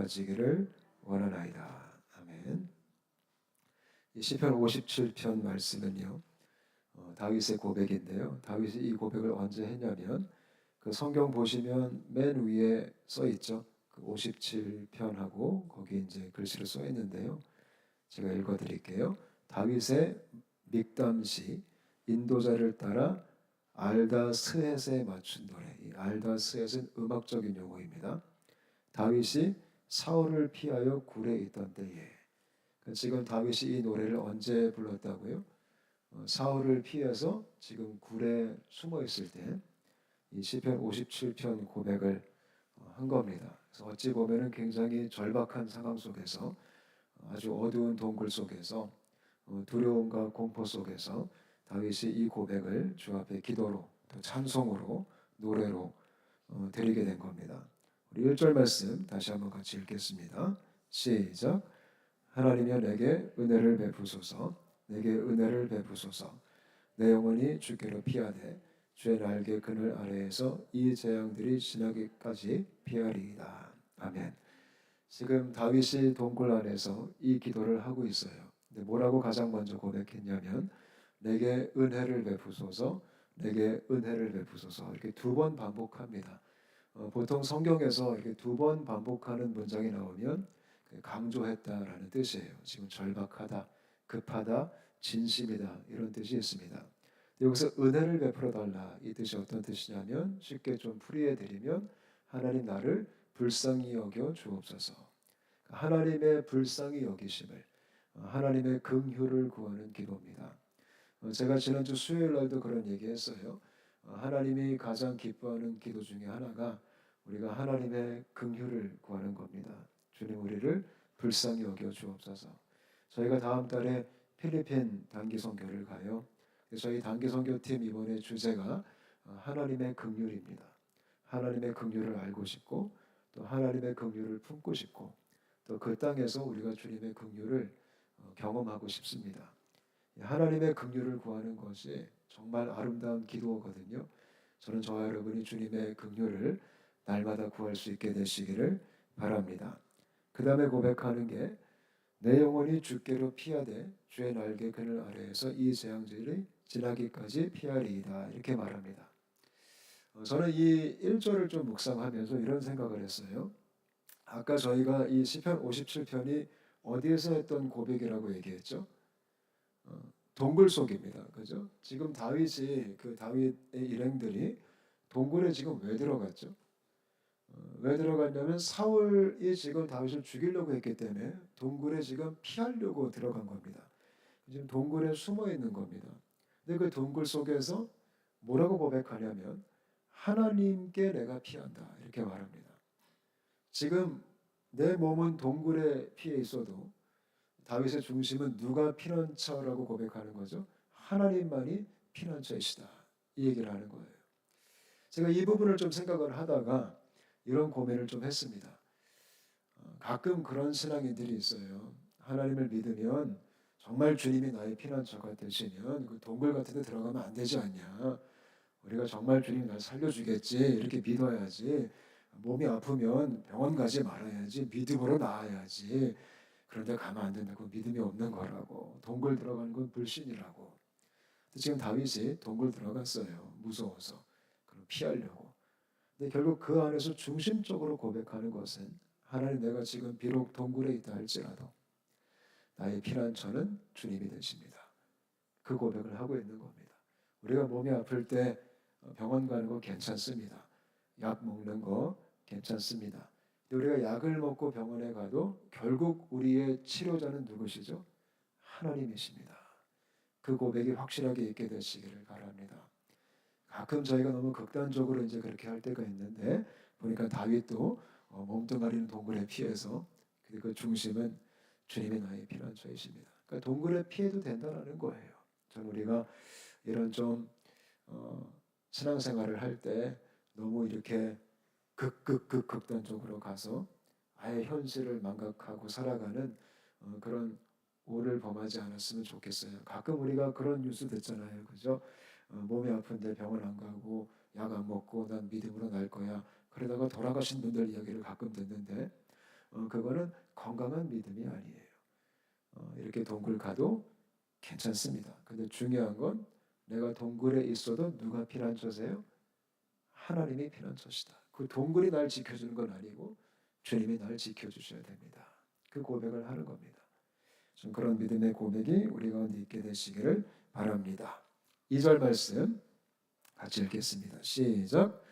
가지기를 원하나이다. 아멘. 이 시편 57편 말씀은요. 어, 다윗의 고백인데요. 다윗이 이 고백을 언제 했냐면 그 성경 보시면 맨 위에 써 있죠. 그 57편하고 거기 이제 글씨로 써 있는데요. 제가 읽어 드릴게요. 다윗의 믹담시 인도자를 따라 알다 스헷에 맞춘 노래. 이 알다 스헷은 음악적인 용어입니다. 다윗이 사울을 피하여 굴에 있던 때에 그러니까 지금 다윗이 이 노래를 언제 불렀다고요? 어, 사울을 피해서 지금 굴에 숨어 있을 때 이 시편 57편 고백을 어, 한 겁니다. 그래서 어찌 보면은 굉장히 절박한 상황 속에서 어, 아주 어두운 동굴 속에서 어, 두려움과 공포 속에서 다윗이 이 고백을 주 앞에 기도로 또 찬송으로 노래로 드리게 된 겁니다. 우리 1절 말씀 다시 한번 같이 읽겠습니다. 시작. 하나님여 내게 은혜를 베푸소서 내게 은혜를 베푸소서 내 영혼이 주께로 피하되 주의 날개 그늘 아래에서 이 재앙들이 지나기까지 피하리이다. 아멘. 지금 다윗이 동굴 안에서 이 기도를 하고 있어요. 근데 뭐라고 가장 먼저 고백했냐면 내게 은혜를 베푸소서 내게 은혜를 베푸소서 이렇게 두 번 반복합니다. 어, 보통 성경에서 이렇게 두 번 반복하는 문장이 나오면 강조했다라는 뜻이에요. 지금 절박하다, 급하다, 진심이다 이런 뜻이 있습니다. 여기서 은혜를 베풀어 달라 이 뜻이 어떤 뜻이냐면 쉽게 좀 풀이해 드리면 하나님 나를 불쌍히 여겨 주옵소서. 하나님의 불쌍히 여기심을 하나님의 긍휼을 구하는 기도입니다. 어, 제가 지난주 수요일 날도 그런 얘기했어요. 어, 하나님이 가장 기뻐하는 기도 중에 하나가 우리가 하나님의 긍휼을 구하는 겁니다. 주님 우리를 불쌍히 여겨 주옵소서. 저희가 다음 달에 필리핀 단기 선교를 가요. 저희 단기 선교팀 이번에 주제가 어, 하나님의 긍휼입니다. 하나님의 긍휼을 알고 싶고 또 하나님의 긍휼을 품고 싶고 또 그 땅에서 우리가 주님의 긍휼을 어, 경험하고 싶습니다. 하나님의 긍휼을 구하는 것이 정말 아름다운 기도거든요. 저는 저와 여러분이 주님의 긍휼을 날마다 구할 수 있게 되시기를 바랍니다. 그 다음에 고백하는 게 내 영혼이 주께로 피하되 주의 날개 그늘 아래에서 이 재앙들이 지나기까지 피하리이다 이렇게 말합니다. 어, 저는 이 1절을 좀 묵상하면서 이런 생각을 했어요. 아까 저희가 이 시편 57편이 어디에서 했던 고백이라고 얘기했죠? 어, 동굴 속입니다. 그죠? 지금 다윗이 그 다윗의 일행들이 동굴에 지금 왜 들어갔죠? 어, 왜 들어갔냐면 사울이 지금 다윗을 죽이려고 했기 때문에 동굴에 지금 피하려고 들어간 겁니다. 지금 동굴에 숨어 있는 겁니다. 근데 그 동굴 속에서 뭐라고 고백하냐면 하나님께 내가 피한다 이렇게 말합니다. 지금 내 몸은 동굴에 피해 있어도 다윗의 중심은 누가 피난처라고 고백하는 거죠? 하나님만이 피난처이시다 이 얘기를 하는 거예요. 제가 이 부분을 좀 생각을 하다가 이런 고민을 좀 했습니다. 어, 가끔 그런 신앙인들이 있어요. 하나님을 믿으면 정말 주님이 나의 피난처가 되시면 그 동굴 같은 데 들어가면 안 되지 않냐. 우리가 정말 주님이 날 살려주겠지 이렇게 믿어야지. 몸이 아프면 병원 가지 말아야지. 믿음으로 나아야지. 그런데 가면 안 된다고 믿음이 없는 거라고. 동굴 들어가는 건 불신이라고. 지금 다윗이 동굴 들어갔어요. 무서워서. 그럼 피하려고. 근데 결국 그 안에서 중심적으로 고백하는 것은 하나님 내가 지금 비록 동굴에 있다 할지라도 나의 피난처는 주님이 되십니다. 그 고백을 하고 있는 겁니다. 우리가 몸이 아플 때 병원 가는 거 괜찮습니다. 약 먹는 거 괜찮습니다. 우리가 약을 먹고 병원에 가도 결국 우리의 치료자는 누구시죠? 하나님이십니다. 그 고백이 확실하게 있게 되시기를 바랍니다. 가끔 저희가 너무 극단적으로 이제 그렇게 할 때가 있는데 보니까 다윗도 어, 몸뚱아리는 동굴에 피해서 그 중심은 주님의 나의 피난처이십니다. 그러니까 동굴에 피해도 된다는 거예요. 전 우리가 이런 좀 어, 신앙생활을 할 때 너무 이렇게 극극극 극단적으로 가서 아예 현실을 망각하고 살아가는 어, 그런 오를 범하지 않았으면 좋겠어요. 가끔 우리가 그런 뉴스 듣잖아요, 그죠? 어, 몸이 아픈데 병원 안 가고 약 안 먹고 난 믿음으로 날 거야. 그러다가 돌아가신 분들 이야기를 가끔 듣는데 어, 그거는 건강한 믿음이 아니에요. 어, 이렇게 동굴 가도 괜찮습니다. 근데 중요한 건 내가 동굴에 있어도 누가 피난처세요? 하나님이 피난처시다. 그 동굴이 날 지켜주는 건 아니고 주님이 날 지켜주셔야 됩니다. 그 고백을 하는 겁니다. 좀 그런 믿음의 고백이 우리 가운데 있게 되시기를 바랍니다. 2절 말씀 같이 읽겠습니다. 시작.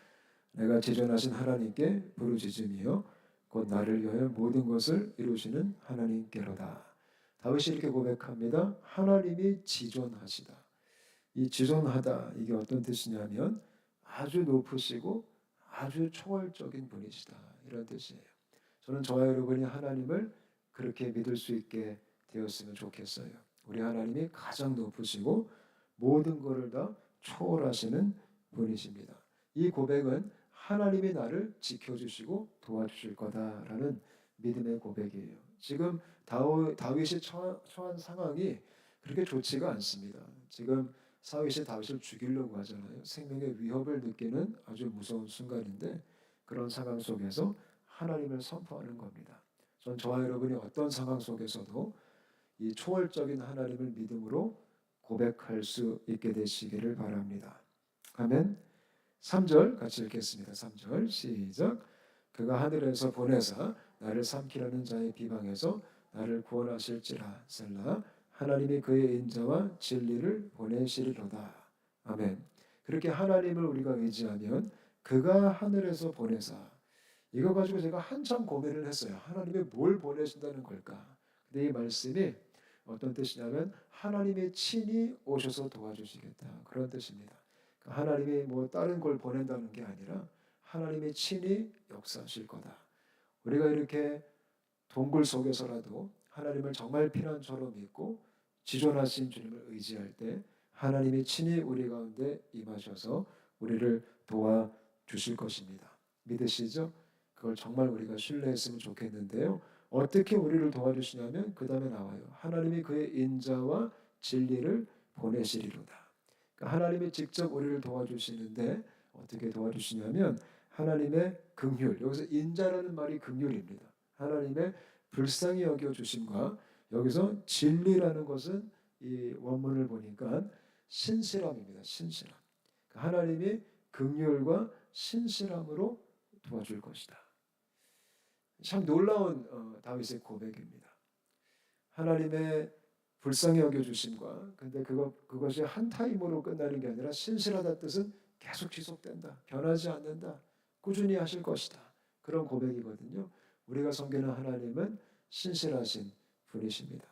내가 지존하신 하나님께 부르짖으며 곧 나를 위하여 모든 것을 이루시는 하나님께로다. 다윗이 이렇게 고백합니다. 하나님이 지존하시다. 이 지존하다 이게 어떤 뜻이냐면 아주 높으시고 아주 초월적인 분이시다 이런 뜻이에요. 저는 저와 여러분이 하나님을 그렇게 믿을 수 있게 되었으면 좋겠어요. 우리 하나님이 가장 높으시고 모든 것을 다 초월하시는 분이십니다. 이 고백은 하나님이 나를 지켜주시고 도와주실 거다라는 믿음의 고백이에요. 지금 다윗이 처한 상황이 그렇게 좋지가 않습니다. 지금 사윗이 다윗을 죽이려고 하잖아요. 생명의 위협을 느끼는 아주 무서운 순간인데 그런 상황 속에서 하나님을 선포하는 겁니다. 전 저와 여러분이 어떤 상황 속에서도 이 초월적인 하나님을 믿음으로 고백할 수 있게 되시기를 바랍니다. 아멘. 3절 같이 읽겠습니다. 3절 시작. 그가 하늘에서 보내사 나를 삼키려는 자의 비방에서 나를 구원하실지라 셀라 하나님이 그의 인자와 진리를 보내시리로다. 아멘. 그렇게 하나님을 우리가 의지하면 그가 하늘에서 보내사 이거 가지고 제가 한참 고민을 했어요. 하나님이 뭘 보내신다는 걸까? 근데 이 말씀이 어떤 뜻이냐면 하나님의 친히 오셔서 도와주시겠다 그런 뜻입니다. 그러니까 하나님이 뭐 다른 걸 보낸다는 게 아니라 하나님의 친히 역사하실 거다. 우리가 이렇게 동굴 속에서라도 하나님을 정말 피난처럼 믿고 지존하신 주님을 의지할 때 하나님이 친히 우리 가운데 임하셔서 우리를 도와 주실 것입니다. 믿으시죠? 그걸 정말 우리가 신뢰했으면 좋겠는데요. 어떻게 우리를 도와주시냐면 그 다음에 나와요. 하나님이 그의 인자와 진리를 보내시리로다. 그러니까 하나님이 직접 우리를 도와주시는데 어떻게 도와주시냐면 하나님의 긍휼 여기서 인자라는 말이 긍휼입니다. 하나님의 불쌍히 여겨 주심과 여기서 진리라는 것은 이 원문을 보니까 신실함입니다. 신실함. 그러니까 하나님이 긍휼과 신실함으로 도와줄 것이다. 참 놀라운 어, 다윗의 고백입니다. 하나님의 불쌍히 여겨 주심과 근데 그거 그것이 한 타임으로 끝나는 게 아니라 신실하다 뜻은 계속 지속된다. 변하지 않는다. 꾸준히 하실 것이다. 그런 고백이거든요. 우리가 섬기는 하나님은 신실하신 분이십니다.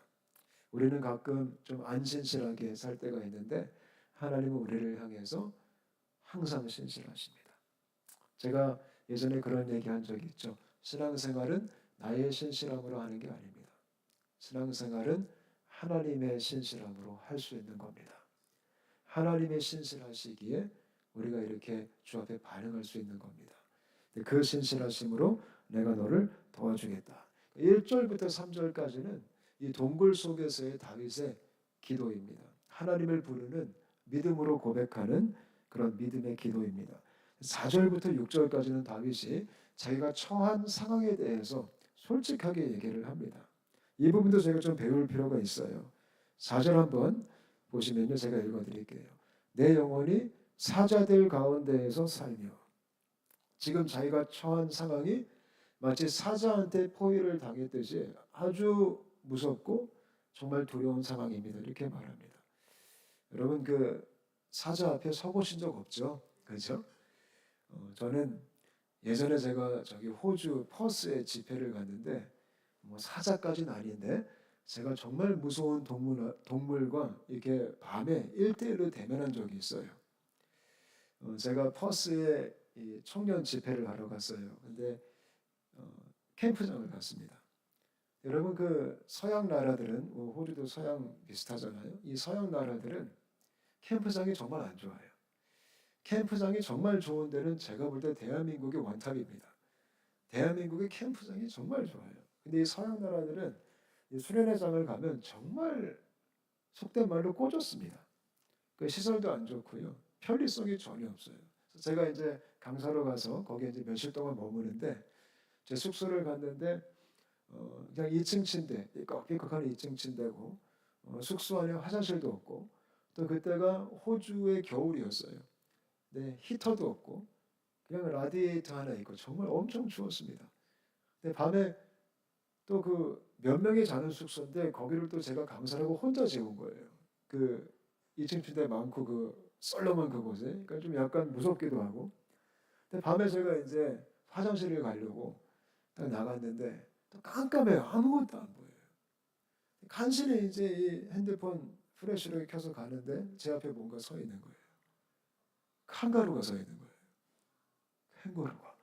우리는 가끔 좀 안신실하게 살 때가 있는데 하나님은 우리를 향해서 항상 신실하십니다. 제가 예전에 그런 얘기 한 적이 있죠. 신앙생활은 나의 신실함으로 하는 게 아닙니다. 신앙생활은 하나님의 신실함으로 할 수 있는 겁니다. 하나님의 신실하시기에 우리가 이렇게 주 앞에 반응할 수 있는 겁니다. 그 신실하심으로 내가 너를 도와주겠다. 1절부터 3절까지는 이 동굴 속에서의 다윗의 기도입니다. 하나님을 부르는 믿음으로 고백하는 그런 믿음의 기도입니다. 4절부터 6절까지는 다윗이 자기가 처한 상황에 대해서 솔직하게 얘기를 합니다. 이 부분도 제가 좀 배울 필요가 있어요. 4절 한번 보시면요. 제가 읽어 드릴게요. 내 영혼이 사자들 가운데에서 살며 지금 자기가 처한 상황이 마치 사자한테 포위를 당했듯이 아주 무섭고 정말 두려운 상황입니다. 이렇게 말합니다. 여러분 그 사자 앞에 서보신 적 없죠? 그렇죠? 어, 저는 예전에 제가 저기 호주 퍼스에 집회를 갔는데 뭐 사자까지는 아닌데 제가 정말 무서운 동물 동물과 이렇게 밤에 일대일로 대면한 적이 있어요. 어, 제가 퍼스에 청년 집회를 하러 갔어요. 근데 어, 캠프장을 갔습니다. 여러분 그 서양 나라들은 뭐 호주도 서양 비슷하잖아요. 이 서양 나라들은 캠프장이 정말 안 좋아요. 캠프장이 정말 좋은 데는 제가 볼 때 대한민국의 원탑입니다. 대한민국의 캠프장이 정말 좋아요. 근데 이 서양 나라들은 이 수련회장을 가면 정말 속된 말로 꼬졌습니다. 그 시설도 안 좋고요. 편리성이 전혀 없어요. 제가 이제 강사로 가서 거기에 이제 며칠 동안 머무는데 제 숙소를 갔는데 어, 그냥 2층 침대, 꺽깨꺽하는 2층 침대고 어, 숙소 안에 화장실도 없고 또 그때가 호주의 겨울이었어요. 네, 히터도 없고 그냥 라디에이터 하나 있고 정말 엄청 추웠습니다. 근데 밤에 또 그 몇 명이 자는 숙소인데 거기를 또 제가 강사라고 혼자 재운 거예요. 그 2층 침대 많고 그 썰렁한 그곳에 그러니까 좀 약간 무섭기도 하고 근데 밤에 제가 이제 화장실을 가려고 딱 나갔는데 또 깜깜해요. 아무것도 안 보여요. 간신히 이제 이 핸드폰 플래시를 켜서 가는데 제 앞에 뭔가 서 있는 거예요. 칸가루가 서 있는 거예요. 캥거루가.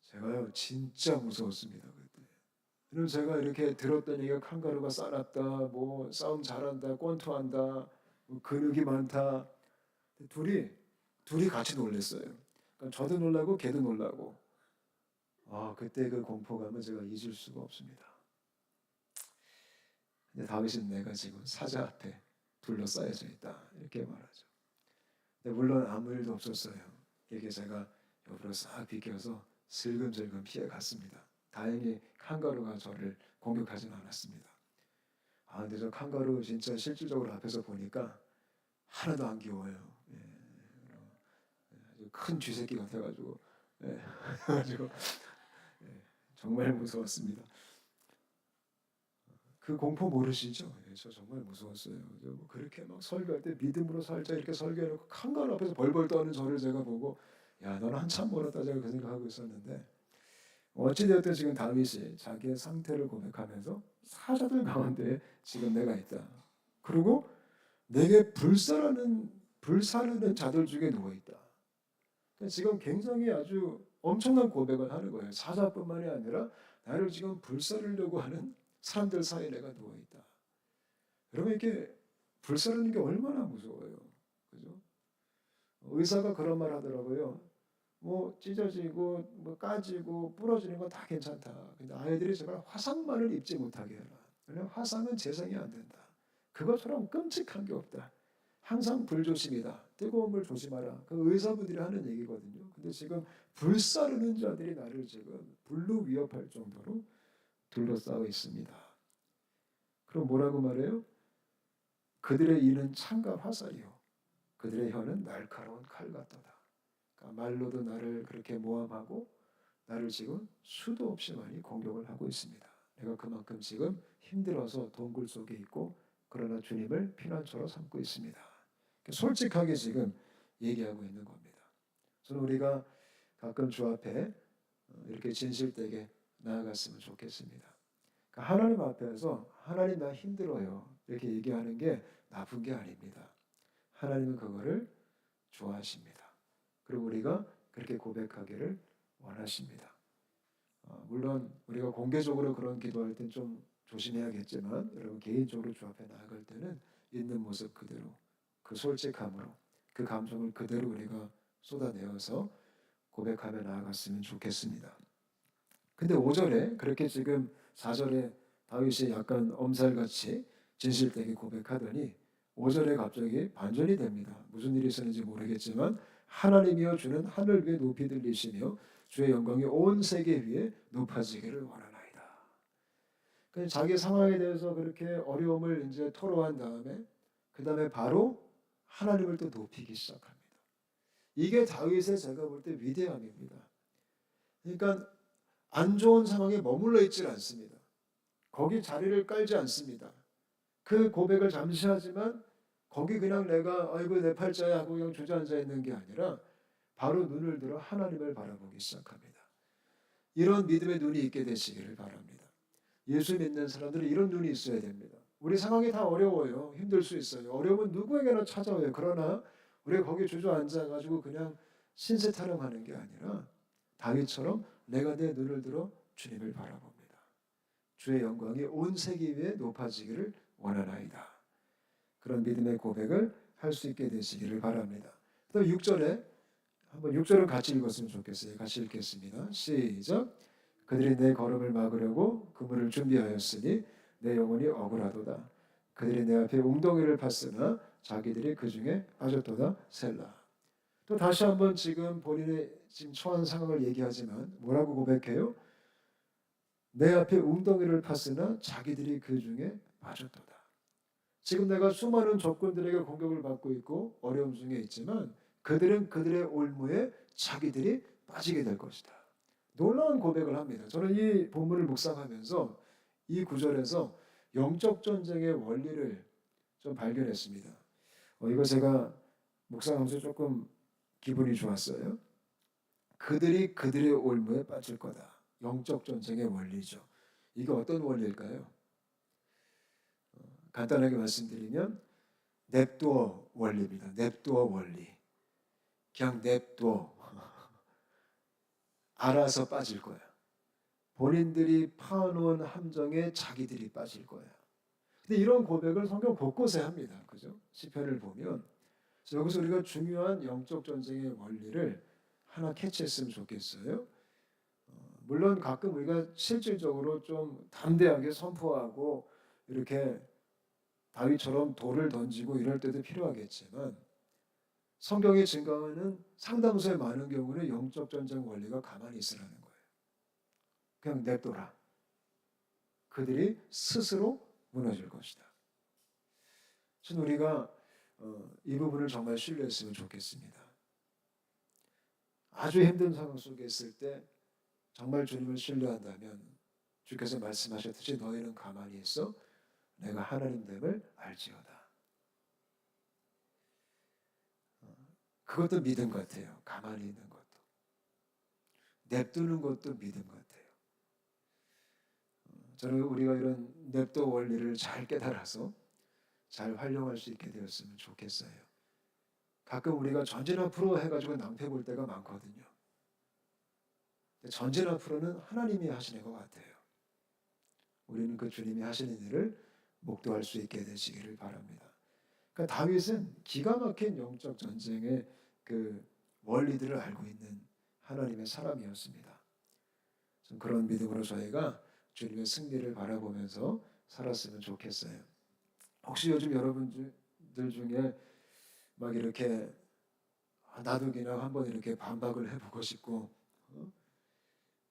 제가요 진짜 무서웠습니다 그때. 그럼 제가 이렇게 들었던 얘기가 칸가루가 싸놨다, 뭐 싸움 잘한다, 권투한다, 뭐 근육이 많다. 둘이 둘이 같이 놀랬어요. 그러니까 저도 놀라고 걔도 놀라고. 아 그때 그 공포감은 제가 잊을 수가 없습니다. 근데 다윗은 내가 지금 사자 앞에 둘러싸여져 있다 이렇게 말하죠. 근데 물론 아무 일도 없었어요. 이게 제가 옆으로 싹 비켜서 슬금슬금 피해 갔습니다. 다행히 칸가루가 저를 공격하지는 않았습니다. 아 근데 저 칸가루 진짜 실질적으로 앞에서 보니까 하나도 안 귀여워요. 예, 아주 큰 쥐새끼 같아가지고, 예, 가지고 예, 정말 무서웠습니다. 그 공포 모르시죠? 예, 저 정말 무서웠어요. 저뭐 그렇게 막 설교할 때 믿음으로 살자 이렇게 설교해놓고 칸가루 앞에서 벌벌 떠는 저를 제가 보고 야 너는 한참 멀었다 제가 그 생각하고 있었는데 어찌되었든 지금 다윗이 자기의 상태를 고백하면서 사자들 가운데 지금 내가 있다. 그리고 내게 불사르는 불사르는 자들 중에 누워 있다. 그러니까 지금 굉장히 아주 엄청난 고백을 하는 거예요. 사자뿐만이 아니라 나를 지금 불사르려고 하는 사람들 사이에 내가 누워 있다. 여러분 이게 불사르는 게 얼마나 무서워요. 그죠? 의사가 그런 말 하더라고요. 뭐 찢어지고 뭐 까지고 부러지는 건 다 괜찮다. 근데 아이들이 제발 화상만을 입지 못하게 해라. 왜냐면 화상은 재생이 안 된다. 그것처럼 끔찍한 게 없다. 항상 불조심이다. 뜨거운 물 조심하라. 그 의사분들이 하는 얘기거든요. 근데 지금 불사르는 자들이 나를 지금 불로 위협할 정도로 둘러싸고 있습니다. 그럼 뭐라고 말해요? 그들의 이는 창과 화살이요. 그들의 혀는 날카로운 칼 같도다. 그러니까 말로도 나를 그렇게 모함하고 나를 지금 수도 없이 많이 공격을 하고 있습니다. 내가 그만큼 지금 힘들어서 동굴 속에 있고 그러나 주님을 피난처로 삼고 있습니다. 솔직하게 지금 얘기하고 있는 겁니다. 저는 우리가 가끔 주 앞에 어, 이렇게 진실되게 나아갔으면 좋겠습니다. 그러니까 하나님 앞에서 하나님 나 힘들어요 이렇게 얘기하는 게 나쁜 게 아닙니다. 하나님은 그거를 좋아하십니다. 그리고 우리가 그렇게 고백하기를 원하십니다. 어, 물론 우리가 공개적으로 그런 기도할 땐 좀 조심해야겠지만 여러분 개인적으로 주 앞에 나아갈 때는 있는 모습 그대로 그 솔직함으로 그 감정을 그대로 우리가 쏟아내어서 고백하며 나아갔으면 좋겠습니다. 근데 5절에 그렇게 지금 4절에 다윗이 약간 엄살같이 진실되게 고백하더니 5절에 갑자기 반전이 됩니다. 무슨 일이 있었는지 모르겠지만 하나님이여 주는 하늘 위에 높이 들리시며 주의 영광이 온 세계 위에 높아지기를 원하나이다. 자기 상황에 대해서 그렇게 어려움을 이제 토로한 다음에 그 다음에 바로 하나님을 또 높이기 시작합니다. 이게 다윗의 제가 볼 때 위대함입니다. 그러니까 안 좋은 상황에 머물러 있질 않습니다. 거기 자리를 깔지 않습니다. 그 고백을 잠시 하지만 거기 그냥 내가 아이고 내 팔자야 하고 그냥 주저앉아 있는 게 아니라 바로 눈을 들어 하나님을 바라보기 시작합니다. 이런 믿음의 눈이 있게 되시기를 바랍니다. 예수 믿는 사람들은 이런 눈이 있어야 됩니다. 우리 상황이 다 어려워요. 힘들 수 있어요. 어려움은 누구에게나 찾아와요. 그러나 우리가 거기 주저앉아 가지고 그냥 신세 타령하는 게 아니라 다윗처럼 내가 내 눈을 들어 주님을 바라봅니다. 주의 영광이 온 세계 위에 높아지기를 원하나이다. 그런 믿음의 고백을 할 수 있게 되시기를 바랍니다. 또 6절에 한번 6절을 같이 읽었으면 좋겠어요. 같이 읽겠습니다. 시작. 그들이 내 걸음을 막으려고 그물을 준비하였으니 내 영혼이 억울하도다. 그들이 내 앞에 웅덩이를 팠으나 자기들이 그 중에 빠졌도다 셀라. 또 다시 한번 지금 본인의 지금 처한 상황을 얘기하지만 뭐라고 고백해요? 내 앞에 웅덩이를 팠으나 자기들이 그 중에 빠졌도다. 지금 내가 수많은 적군들에게 공격을 받고 있고 어려움 중에 있지만 그들은 그들의 올무에 자기들이 빠지게 될 것이다. 놀라운 고백을 합니다. 저는 이 본문을 묵상하면서 이 구절에서 영적 전쟁의 원리를 좀 발견했습니다. 어, 이거 제가 묵상하면서 조금 기분이 좋았어요. 그들이 그들의 올무에 빠질 거다. 영적 전쟁의 원리죠. 이게 어떤 원리일까요? 어, 간단하게 말씀드리면 냅두어 원리입니다. 냅두어 원리. 그냥 냅두어 알아서 빠질 거야. 본인들이 파놓은 함정에 자기들이 빠질 거야. 근데 이런 고백을 성경 곳곳에 합니다. 그죠? 시편을 보면 여기서 우리가 중요한 영적 전쟁의 원리를 하나 캐치했으면 좋겠어요. 어, 물론 가끔 우리가 실질적으로 좀 담대하게 선포하고 이렇게 다윗처럼 돌을 던지고 이럴 때도 필요하겠지만 성경이 증거하는 상당수의 많은 경우는 영적 전쟁 원리가 가만히 있으라는. 그냥 냅둬라. 그들이 스스로 무너질 것이다. 저는 우리가 어, 이 부분을 정말 신뢰했으면 좋겠습니다. 아주 힘든 상황 속에 있을 때 정말 주님을 신뢰한다면 주께서 말씀하셨듯이 너희는 가만히 있어 내가 하나님 됨을 알지어다. 어, 그것도 믿음 같아요. 가만히 있는 것도. 냅두는 것도 믿음 같아요. 어, 저는 우리가 이런 냅도 원리를 잘 깨달아서 잘 활용할 수 있게 되었으면 좋겠어요. 가끔 우리가 전진 앞으로 해가지고 낭패 볼 때가 많거든요. 전진 앞으로는 하나님이 하시는 것 같아요. 우리는 그 주님이 하시는 일을 목도할 수 있게 되시기를 바랍니다. 그러니까 다윗은 기가 막힌 영적 전쟁의 그 원리들을 알고 있는 하나님의 사람이었습니다. 그런 믿음으로 저희가 주님의 승리를 바라보면서 살았으면 좋겠어요. 혹시 요즘 여러분들 중에 막 이렇게 아, 나도 그냥 한번 이렇게 반박을 해보고 싶고 어?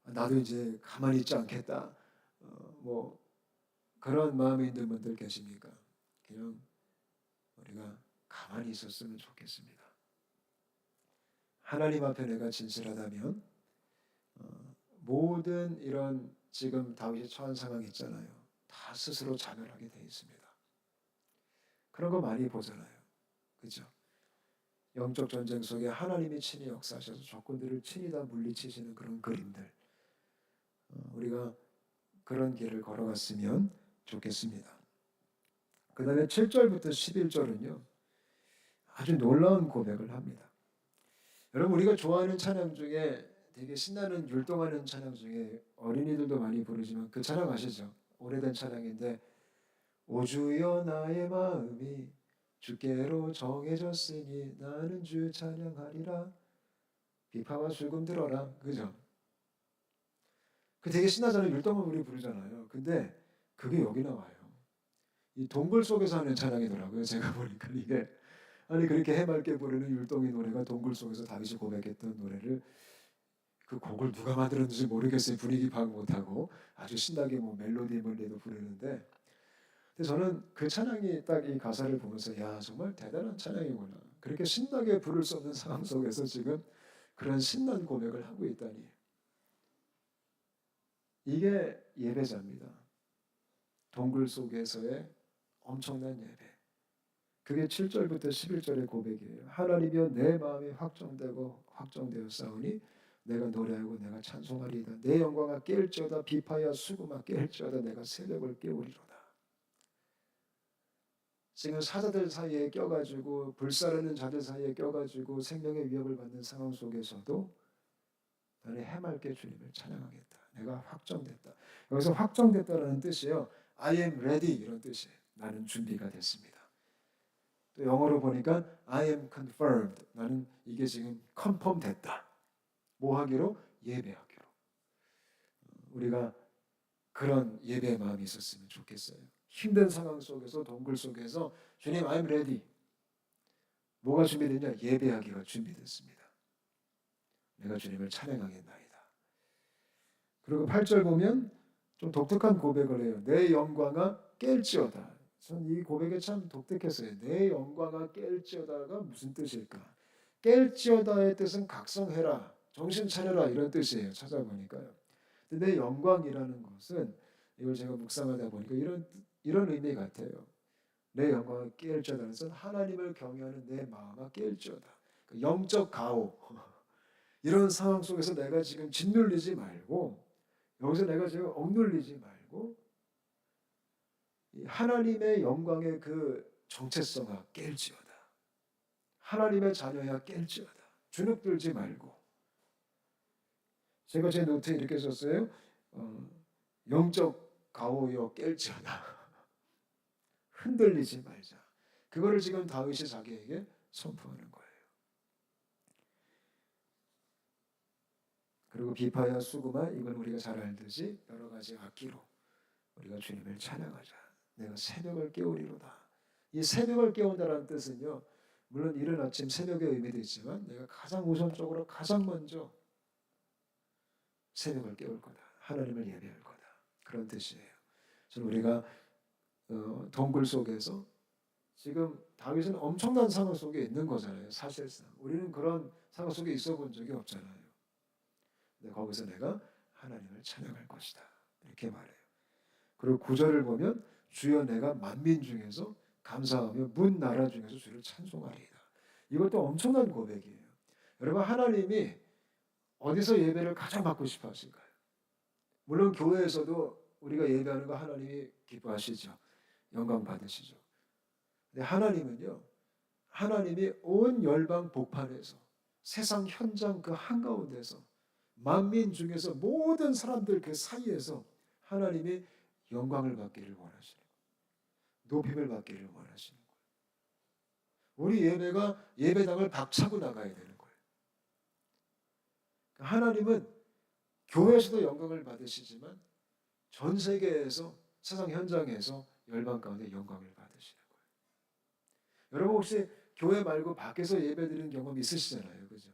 아, 나도 이제 가만히 있지 않겠다. 어, 뭐 그런 마음이 있는 분들 계십니까? 그냥 우리가 가만히 있었으면 좋겠습니다. 하나님 앞에 내가 진실하다면 어, 모든 이런 지금 다윗이 처한 상황 있잖아요. 다 스스로 자멸하게 돼 있습니다. 그런 거 많이 보잖아요. 그죠? 영적 전쟁 속에 하나님이 친히 역사하셔서 적군들을 친히 다 물리치시는 그런 그림들. 어, 우리가 그런 길을 걸어갔으면 좋겠습니다. 그 다음에 7절부터 11절은요. 아주 놀라운 고백을 합니다. 여러분 우리가 좋아하는 찬양 중에 되게 신나는 율동하는 찬양 중에 어린이들도 많이 부르지만 그 찬양 아시죠? 오래된 찬양인데 오주여 나의 마음이 주께로 정해졌으니 나는 주 찬양하리라. 비파와 술금 들어라. 그죠? 그 되게 신나잖아요. 율동을 우리 부르잖아요. 근데 그게 여기 나와요. 이 동굴 속에서 하는 찬양이더라고요. 제가 보니까 이게. 아니 그렇게 해맑게 부르는 율동의 노래가 동굴 속에서 다윗이 고백했던 노래를 그 곡을 누가 만들었는지 모르겠어요 분위기 파악 못하고 아주 신나게 뭐 멜로디 멜리도 부르는데 근데 저는 그 찬양이 딱 이 가사를 보면서 야 정말 대단한 찬양이구나. 그렇게 신나게 부를 수 없는 상황 속에서 지금 그런 신난 고백을 하고 있다니. 이게 예배자입니다. 동굴 속에서의 엄청난 예배. 그게 7절부터 11절의 고백이에요. 하나님이여 내 마음이 확정되고 확정되어 싸우니 내가 노래하고 내가 찬송하리이다. 내 영광아 깰지어다 비파야 수금아 깰지어다 내가 새벽을 깨우리로다. 지금 사자들 사이에 껴가지고 불사르는 자들 사이에 껴가지고 생명의 위협을 받는 상황 속에서도 나는 해맑게 주님을 찬양하겠다. 내가 확정됐다. 여기서 확정됐다라는 뜻이요. I am ready 이런 뜻이에요. 나는 준비가 됐습니다. 또 영어로 보니까 I am confirmed. 나는 이게 지금 컨펌 됐다. 뭐 하기로? 예배하기로. 우리가 그런 예배의 마음이 있었으면 좋겠어요. 힘든 상황 속에서 동굴 속에서 주님 I'm ready. 뭐가 준비됐냐? 예배하기가 준비됐습니다. 내가 주님을 찬양하겠나이다. 그리고 8절 보면 좀 독특한 고백을 해요. 내 영광아 깰지어다. 전 이 고백이 참 독특했어요. 내 영광아 깰지어다가 무슨 뜻일까? 깰지어다의 뜻은 각성해라, 정신 차려라 이런 뜻이에요. 찾아보니까요. 근데 내 영광이라는 것은 이걸 제가 묵상하다 보니까 이런 이런 의미 같아요. 내 영광을 깰지어다는 것은 하나님을 경외하는 내 마음아 깰지어다. 그 영적 가호 이런 상황 속에서 내가 지금 짓눌리지 말고 여기서 내가 지금 억눌리지 말고 이 하나님의 영광의 그 정체성아 깰지어다. 하나님의 자녀야 깰지어다. 주눅들지 말고 제가 제 노트에 이렇게 썼어요. 어, 영적 가오여 깰지어다. 흔들리지 말자. 그거를 지금 다윗이 자기에게 선포하는 거예요. 그리고 비파야 수구마 이건 우리가 잘 알듯이 여러 가지 악기로 우리가 주님을 찬양하자. 내가 새벽을 깨우리로다. 이 새벽을 깨운다라는 뜻은요. 물론 이른 아침 새벽의 의미도 있지만 내가 가장 우선적으로 가장 먼저 새벽을 깨울 거다. 하나님을 예배할 거다. 그런 뜻이에요. 저는 우리가 어, 동굴 속에서 지금 다윗은 엄청난 상황 속에 있는 거잖아요. 사실상 우리는 그런 상황 속에 있어 본 적이 없잖아요. 근데 거기서 내가 하나님을 찬양할 것이다. 이렇게 말해요. 그리고 구절을 보면 주여 내가 만민 중에서 감사하며 문 나라 중에서 주를 찬송하리이다. 이것도 엄청난 고백이에요. 여러분 하나님이 어디서 예배를 가장 받고 싶어 하실까요? 물론 교회에서도 우리가 예배하는 거 하나님이 기뻐하시죠. 영광 받으시죠. 근데 하나님은요. 하나님이 온 열방 복판에서 세상 현장 그 한가운데서 만민 중에서 모든 사람들 그 사이에서 하나님이 영광을 받기를 원하시는 높임을 받기를 원하시는 거예요. 우리 예배가 예배당을 박차고 나가야 되는 하나님은 교회에서도 영광을 받으시지만 전 세계에서 세상 현장에서 열방 가운데 영광을 받으시는 거예요. 여러분 혹시 교회 말고 밖에서 예배드리는 경험 있으시잖아요, 그죠?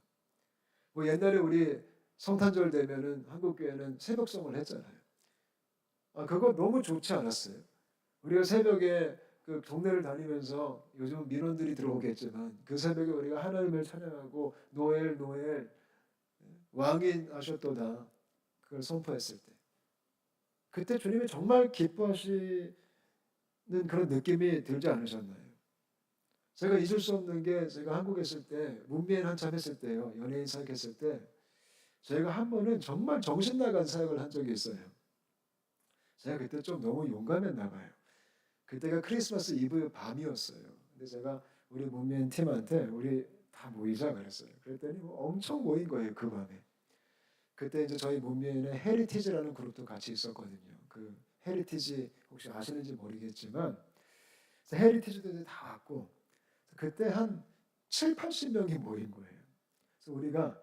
뭐 옛날에 우리 성탄절 되면은 한국 교회는 새벽성을 했잖아요. 아 그거 너무 좋지 않았어요. 우리가 새벽에 그 동네를 다니면서 요즘 민원들이 들어오겠지만 그 새벽에 우리가 하나님을 찬양하고 노엘 노엘 왕인 하셨도다 그걸 선포했을 때 그때 주님이 정말 기뻐하시는 그런 느낌이 들지 않으셨나요? 제가 잊을 수 없는 게 제가 한국에 있을 때 문비엔 한참 했을 때요 연예인 사역했을 때 제가 한 번은 정말 정신 나간 사역을 한 적이 있어요. 제가 그때 좀 너무 용감했나 봐요. 그때가 크리스마스 이브 밤이었어요. 근데 제가 우리 문면 팀한테 우리 다 모이자 그랬어요. 그랬더니 뭐 엄청 모인 거예요 그 밤에. 그때 이제 저희 문면에 헤리티지라는 그룹도 같이 있었거든요. 그 헤리티지 혹시 아시는지 모르겠지만 헤리티지도 이제 다 왔고 그때 한 7, 80명이 모인 거예요. 그래서 우리가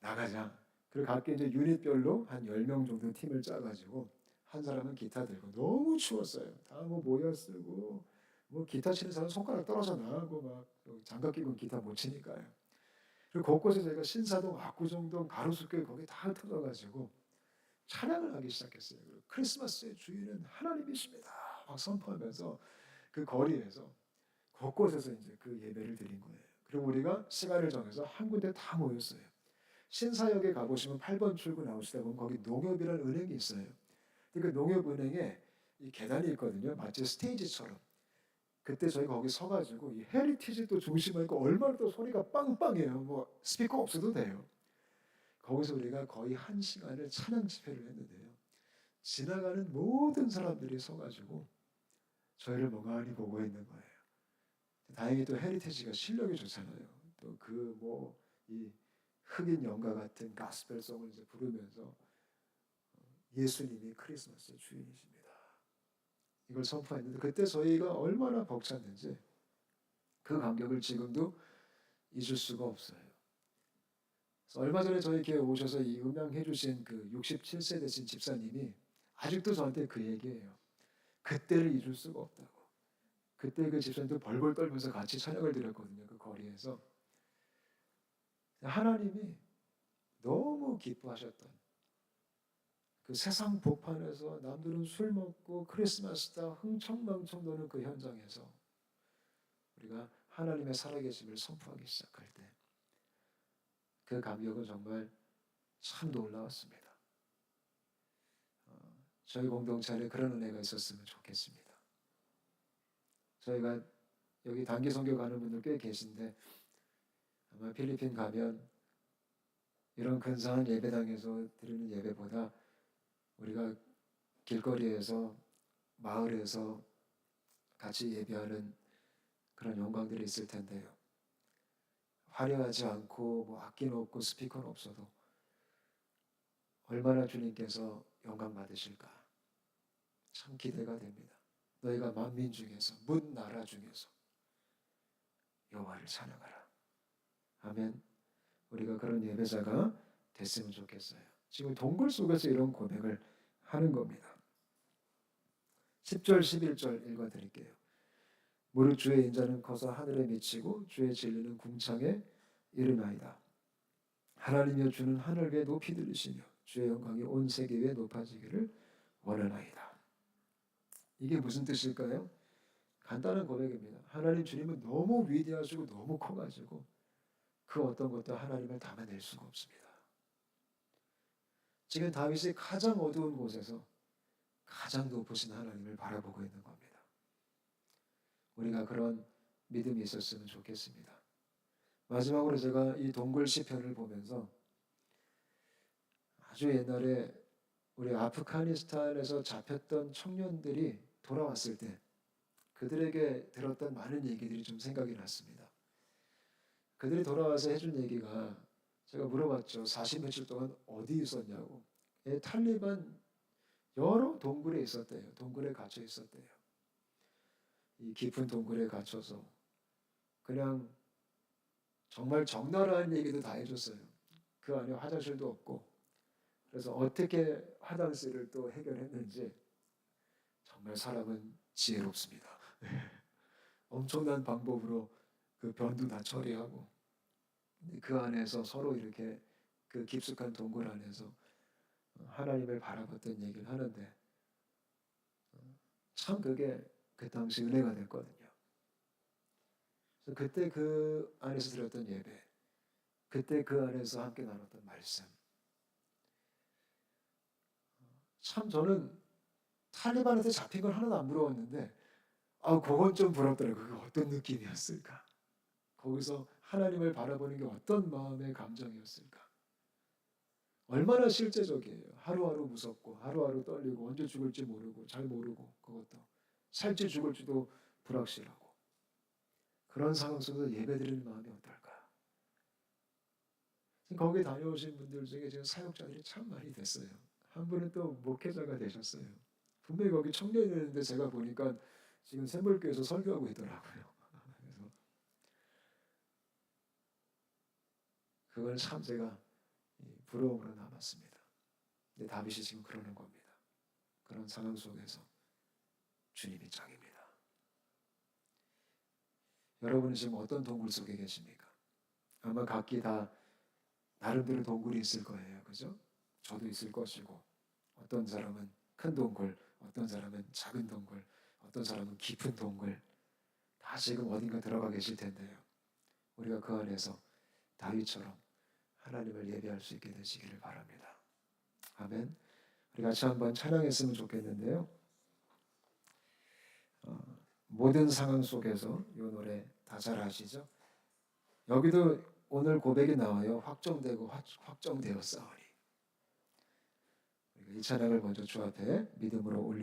나가자. 그리고 각기 이제 유닛별로 한 10명 정도 팀을 짜가지고 한 사람은 기타 들고 너무 추웠어요. 다 뭐 모여 쓰고 뭐 기타 치는 사람 손가락 떨어져 나가고 막 장갑 끼고 기타 못 치니까요. 그리고 곳곳에 저희가 신사동, 압구정동, 가로수길 거기 다 흩어져가지고 찬양을 하기 시작했어요. 크리스마스의 주인은 하나님이십니다. 막 선포하면서 그 거리에서 곳곳에서 이제 그 예배를 드린 거예요. 그리고 우리가 시간을 정해서 한 군데 다 모였어요. 신사역에 가보시면 8번 출구 나오시다 보면 거기 농협이라는 은행이 있어요. 그 농협은행에 이 계단이 있거든요. 마치 스테이지처럼. 그때 저희 거기 서가지고 이 헤리티지도 중심하니까 얼마나 또 소리가 빵빵해요. 뭐 스피커 없어도 돼요. 거기서 우리가 거의 한 시간을 찬양 집회를 했는데요. 지나가는 모든 사람들이 서가지고 저희를 멍하니 보고 있는 거예요. 다행히 또 헤리티지가 실력이 좋잖아요. 또 그 뭐 이 흑인 영가 같은 가스펠송을 이제 부르면서 예수님이 크리스마스의 주인이십니다. 이걸 선포했는데 그때 저희가 얼마나 벅찼는지 그 감격을 지금도 잊을 수가 없어요. 얼마 전에 저희 교회 오셔서 이 음향해 주신 그 67세 되신 집사님이 아직도 저한테 그 얘기예요. 그때를 잊을 수가 없다고. 그때 그 집사님도 벌벌 떨면서 같이 찬양을 드렸거든요. 그 거리에서. 하나님이 너무 기뻐하셨던 그 세상 복판에서 남들은 술 먹고 크리스마스다 흥청망청 도는 그 현장에서 우리가 하나님의 살아계심을 선포하기 시작할 때 그 감격은 정말 참 놀라웠습니다. 어, 저희 공동체 안에 그런 은혜가 있었으면 좋겠습니다. 저희가 여기 단기 선교 가는 분들 꽤 계신데 아마 필리핀 가면 이런 근사한 예배당에서 드리는 예배보다 우리가 길거리에서 마을에서 같이 예배하는 그런 영광들이 있을 텐데요. 화려하지 않고 뭐 악기는 없고 스피커는 없어도 얼마나 주님께서 영광 받으실까 참 기대가 됩니다. 너희가 만민 중에서 문 나라 중에서 여호와를 찬양하라. 아멘. 우리가 그런 예배자가 됐으면 좋겠어요. 지금 동굴 속에서 이런 고백을 하는 겁니다. 10절 11절 읽어 드릴게요. 무릇 주의 인자는 커서 하늘에 미치고 주의 진리는 궁창에 이르나이다. 하나님여 주는 하늘 위에 높이 들으시며 주의 영광이 온 세계 위에 높아지기를 원하나이다. 이게 무슨 뜻일까요? 간단한 고백입니다. 하나님 주님은 너무 위대하시고 너무 커가지고 그 어떤 것도 하나님을 담아낼 수가 없습니다. 지금 다윗이 가장 어두운 곳에서 가장 높으신 하나님을 바라보고 있는 겁니다. 우리가 그런 믿음이 있었으면 좋겠습니다. 마지막으로 제가 이 동굴 시편을 보면서 아주 옛날에 우리 아프가니스탄에서 잡혔던 청년들이 돌아왔을 때 그들에게 들었던 많은 얘기들이 좀 생각이 났습니다. 그들이 돌아와서 해준 얘기가 제가 물어봤죠. 40 며칠 동안 어디 있었냐고. 예, 탈리반 여러 동굴에 있었대요. 동굴에 갇혀 있었대요. 이 깊은 동굴에 갇혀서 그냥 정말 적나라한 얘기도 다 해줬어요. 그 안에 화장실도 없고 그래서 어떻게 화장실을 또 해결했는지 정말 사람은 지혜롭습니다. 엄청난 방법으로 그 변도 다 처리하고 그 안에서 서로 이렇게 그 깊숙한 동굴 안에서 하나님을 바라봤던 얘기를 하는데 참 그게 그 당시 은혜가 됐거든요. 그래서 그때 그 안에서 들었던 예배, 그때 그 안에서 함께 나눴던 말씀, 참 저는 탈리반한테 잡힌 건 하나도 안 부러웠는데, 아, 그건 좀 부럽더라고요. 그게 어떤 느낌이었을까? 거기서 하나님을 바라보는 게 어떤 마음의 감정이었을까? 얼마나 실제적이에요. 하루하루 무섭고, 하루하루 떨리고, 언제 죽을지 모르고, 잘 모르고, 그것도. 살지 죽을지도 불확실하고. 그런 상황 속에서 예배 드리는 마음이 어떨까? 지금 거기 다녀오신 분들 중에 지금 사역자들이 참 많이 됐어요. 한 분은 또 목회자가 되셨어요. 분명히 거기 청년이었는데 제가 보니까 지금 샘물교에서 설교하고 있더라고요. 그래서 그걸 참 제가 부러움으로 남았습니다. 근데 다윗이 지금 그러는 겁니다. 그런 상황 속에서 주님이 짱입니다. 여러분은 지금 어떤 동굴 속에 계십니까? 아마 각기 다 나름대로 동굴이 있을 거예요. 그죠? 저도 있을 것이고 어떤 사람은 큰 동굴, 어떤 사람은 작은 동굴, 어떤 사람은 깊은 동굴 다 지금 어딘가 들어가 계실 텐데요. 우리가 그 안에서 다윗처럼 하나님을 예배할 수 있게 되시기를 바랍니다. 아멘. 우리 같이 한번 찬양했으면 좋겠는데요. 어, 모든 상황 속에서 이 노래 다 잘 아시죠? 여기도 오늘 고백이 나와요. 확정되고 확, 확정되었사오니. 이 찬양을 먼저 주 앞에 믿음으로 올려.